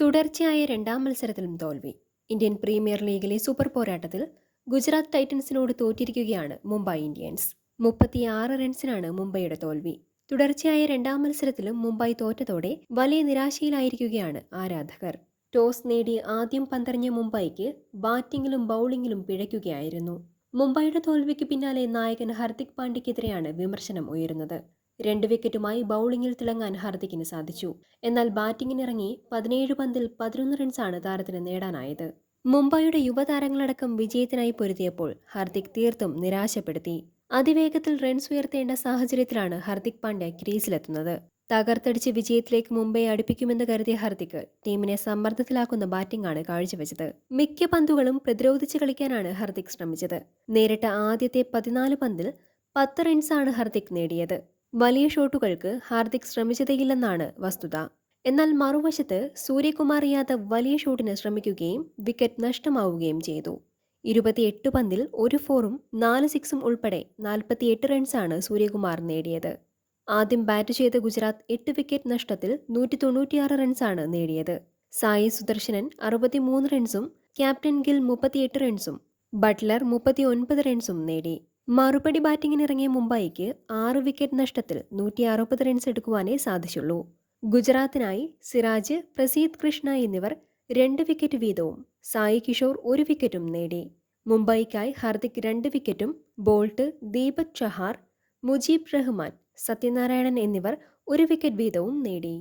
തുടർച്ചയായ രണ്ടാം മത്സരത്തിലും തോൽവി. ഇന്ത്യൻ പ്രീമിയർ ലീഗിലെ സൂപ്പർ പോരാട്ടത്തിൽ ഗുജറാത്ത് ടൈറ്റൻസിനോട് തോറ്റിരിക്കുകയാണ് മുംബൈ ഇന്ത്യൻസ്. മുപ്പത്തിയാറ് റൺസിനാണ് മുംബൈയുടെ തോൽവി. തുടർച്ചയായ രണ്ടാം മത്സരത്തിലും മുംബൈ തോറ്റതോടെ വലിയ നിരാശയിലായിരിക്കുകയാണ് ആരാധകർ. ടോസ് നേടി ആദ്യം പന്തറിഞ്ഞ മുംബൈക്ക് ബാറ്റിംഗിലും ബൗളിംഗിലും പിഴയ്ക്കുകയായിരുന്നു. മുംബൈയുടെ തോൽവിക്ക് പിന്നാലെ നായകൻ ഹർദിക് പാണ്ഡ്യക്കെതിരെയാണ് വിമർശനം ഉയരുന്നത്. രണ്ട് വിക്കറ്റുമായി ബൗളിംഗിൽ തിളങ്ങാൻ ഹാർദിക്കിന് സാധിച്ചു. എന്നാൽ ബാറ്റിംഗിനിറങ്ങി പതിനേഴ് പന്തിൽ പതിനൊന്ന് റൺസാണ് താരത്തിന് നേടാനായത്. മുംബൈയുടെ യുവതാരങ്ങളടക്കം വിജയത്തിനായി പൊരുതിയപ്പോൾ ഹാർദിക് തീർത്തും നിരാശപ്പെടുത്തി. അതിവേഗത്തിൽ റൺസ് ഉയർത്തേണ്ട സാഹചര്യത്തിലാണ് ഹർദിക് പാണ്ഡ്യ ക്രീസിലെത്തുന്നത്. തകർത്തടിച്ച് വിജയത്തിലേക്ക് മുംബൈ അടുപ്പിക്കുമെന്ന് കരുതിയ ഹർദിക് ടീമിനെ സമ്മർദ്ദത്തിലാക്കുന്ന ബാറ്റിംഗാണ് കാഴ്ചവെച്ചത്. മിക്ക പന്തുകളും പ്രതിരോധിച്ച് കളിക്കാനാണ് ഹർദിക് ശ്രമിച്ചത്. നേരിട്ട ആദ്യത്തെ പതിനാല് പന്തിൽ പത്ത് റൺസാണ് ഹർദിക് നേടിയത്. വലിയ ഷോട്ടുകൾക്ക് ഹാർദിക് ശ്രമിച്ചതേയില്ലെന്നാണ് വസ്തുത. എന്നാൽ മറുവശത്ത് സൂര്യകുമാർ യാദവ് വലിയ ഷോട്ടിന് ശ്രമിക്കുകയും വിക്കറ്റ് നഷ്ടമാവുകയും ചെയ്തു. ഇരുപത്തിയെട്ട് പന്തിൽ ഒരു ഫോറും നാല് സിക്സും ഉൾപ്പെടെ നാൽപ്പത്തിയെട്ട് റൺസാണ് സൂര്യകുമാർ നേടിയത്. ആദ്യം ബാറ്റ് ചെയ്ത ഗുജറാത്ത് എട്ട് വിക്കറ്റ് നഷ്ടത്തിൽ നൂറ്റി തൊണ്ണൂറ്റിയാറ് റൺസാണ് നേടിയത്. സായി സുദർശനൻ അറുപത്തിമൂന്ന് റൺസും ക്യാപ്റ്റൻ ഗിൽ മുപ്പത്തിയെട്ട് റൺസും ബട്ട്ലർ മുപ്പത്തി ഒൻപത് റൺസും നേടി. മറുപടി ബാറ്റിംഗിനിറങ്ങിയ മുംബൈക്ക് ആറ് വിക്കറ്റ് നഷ്ടത്തിൽ നൂറ്റി അറുപത് റൺസ് എടുക്കുവാനേ സാധിച്ചുള്ളൂ. ഗുജറാത്തിനായി സിറാജ് പ്രസീദ് കൃഷ്ണ എന്നിവർ രണ്ട് വിക്കറ്റ് വീതവും സായി കിഷോർ ഒരു വിക്കറ്റും നേടി. മുംബൈക്കായി ഹർദിക് രണ്ട് വിക്കറ്റും ബോൾട്ട് ദീപക് ചഹാർ മുജീബ് റഹ്മാൻ സത്യനാരായണൻ എന്നിവർ ഒരു വിക്കറ്റ് വീതവും നേടി.